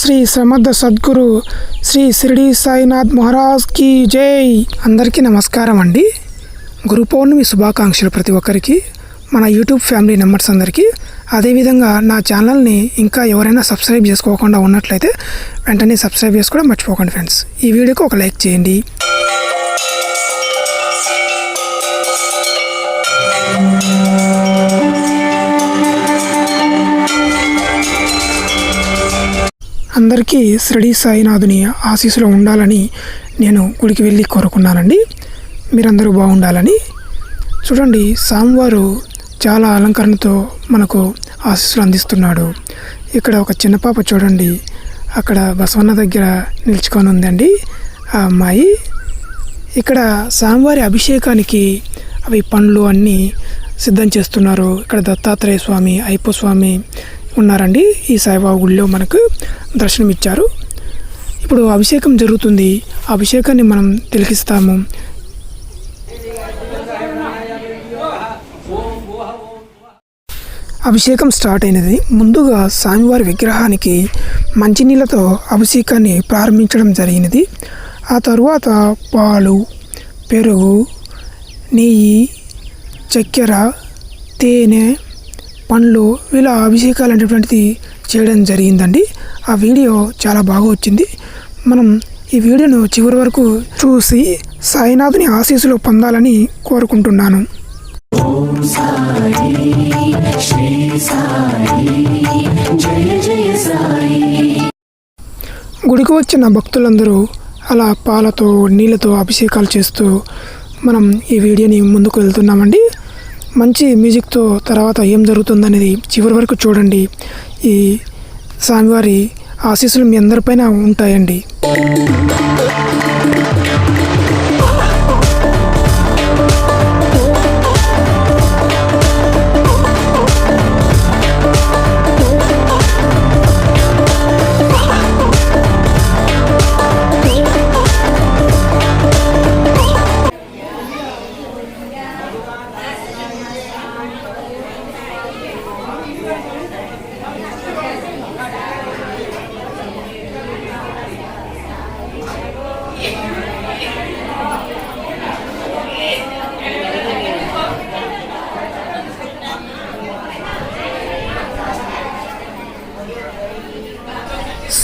శ్రీ సమర్థ సద్గురు శ్రీ షిరిడి సాయినాథ్ మహారాజ్ కీ జై. అందరికీ నమస్కారం అండి. గురు పౌర్ణమి శుభాకాంక్షలు ప్రతి ఒక్కరికి మన యూట్యూబ్ ఫ్యామిలీ మెంబర్స్ అందరికీ. అదేవిధంగా నా ఛానల్ని ఇంకా ఎవరైనా సబ్స్క్రైబ్ చేసుకోకుండా ఉన్నట్లయితే వెంటనే సబ్స్క్రైబ్ చేసుకోవడం మర్చిపోకండి ఫ్రెండ్స్. ఈ వీడియోకి ఒక లైక్ చేయండి. అందరికీ షిరిడి సాయినాథుని ఆశీస్సులు ఉండాలని నేను గుడికి వెళ్ళి కోరుకున్నానండి. మీరందరూ బాగుండాలని. చూడండి సాంవారు చాలా అలంకరణతో మనకు ఆశీస్సులు అందిస్తున్నాడు. ఇక్కడ ఒక చిన్న పాప చూడండి. అక్కడ బసవన్న దగ్గర నిల్చుకొని ఉందండి ఆ అమ్మాయి. ఇక్కడ సాంవారి అభిషేకానికి అవి పండ్లు అన్నీ సిద్ధం చేస్తున్నారు. ఇక్కడ దత్తాత్రేయ స్వామి అయ్యప్ప స్వామి ఉన్నారండి ఈ సాయిబాబా గుడిలో మనకు దర్శనం ఇచ్చారు ఇప్పుడు అభిషేకం జరుగుతుంది. అభిషేకాన్ని మనం తిలకిస్తాము. అభిషేకం స్టార్ట్ అయినది. ముందుగా స్వామివారి విగ్రహానికి మంచినీళ్ళతో అభిషేకాన్ని ప్రారంభించడం జరిగినది. ఆ తరువాత పాలు పెరుగు నెయ్యి చక్కెర తేనె పండ్లు ఇలా అభిషేకాలు అనేటువంటిది చేయడం జరిగిందండి. ఆ వీడియో చాలా బాగా వచ్చింది. మనం ఈ వీడియోను చివరి వరకు చూసి సాయినాథుని ఆశీస్సులు పొందాలని కోరుకుంటున్నాను. గుడికి వచ్చిన భక్తులందరూ అలా పాలతో నీళ్ళతో అభిషేకాలు చేస్తూ మనం ఈ వీడియోని ముందుకు వెళ్తున్నామండి. మంచి మ్యూజిక్తో తర్వాత ఏం జరుగుతుందనేది చివరి వరకు చూడండి. ఈ స్వామివారి ఆశీస్సులు మీ అందరిపైన ఉంటాయండి.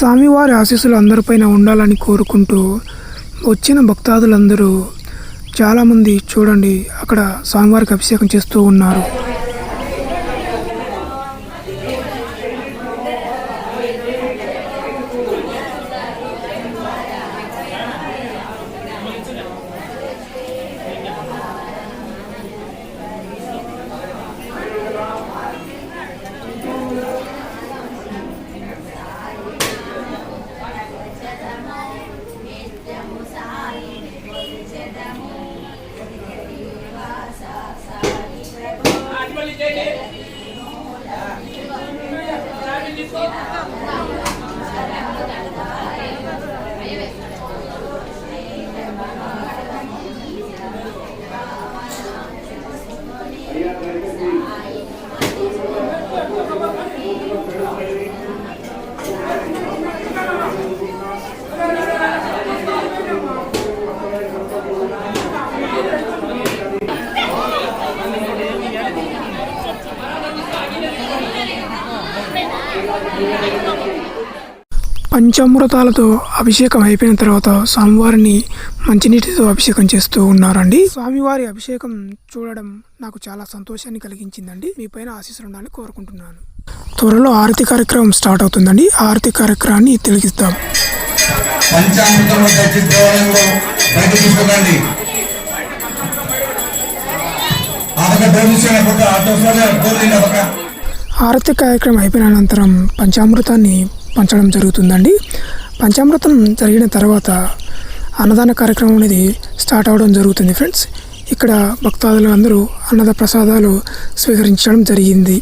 స్వామివారి ఆశీస్సులు అందరిపైన ఉండాలని కోరుకుంటూ వచ్చిన భక్తాదులందరూ చాలామంది చూడండి అక్కడ స్వామివారికి అభిషేకం చేస్తూ ఉన్నారు. పంచామృతాలతో అభిషేకం అయిపోయిన తర్వాత స్వామివారిని మంచినీటితో అభిషేకం చేస్తూ ఉన్నారండి. స్వామివారి అభిషేకం చూడడం నాకు చాలా సంతోషాన్ని కలిగించిందండి. మీ పైన ఆశీస్సులు ఉండాలని కోరుకుంటున్నాను. త్వరలో ఆరతి కార్యక్రమం స్టార్ట్ అవుతుందండి. ఆరతి కార్యక్రమాన్ని తెలిగిస్తాం. పంచామృతంలో హారతి ఆరతి కార్యక్రమం అయిపోయిన అనంతరం పంచామృతాన్ని పంచడం జరుగుతుందండి. పంచామృతం జరిగిన తర్వాత అన్నదాన కార్యక్రమం అనేది స్టార్ట్ అవడం జరుగుతుంది ఫ్రెండ్స్. ఇక్కడ భక్తాదులు అందరూ అన్నద ప్రసాదాలు స్వీకరించడం జరిగింది.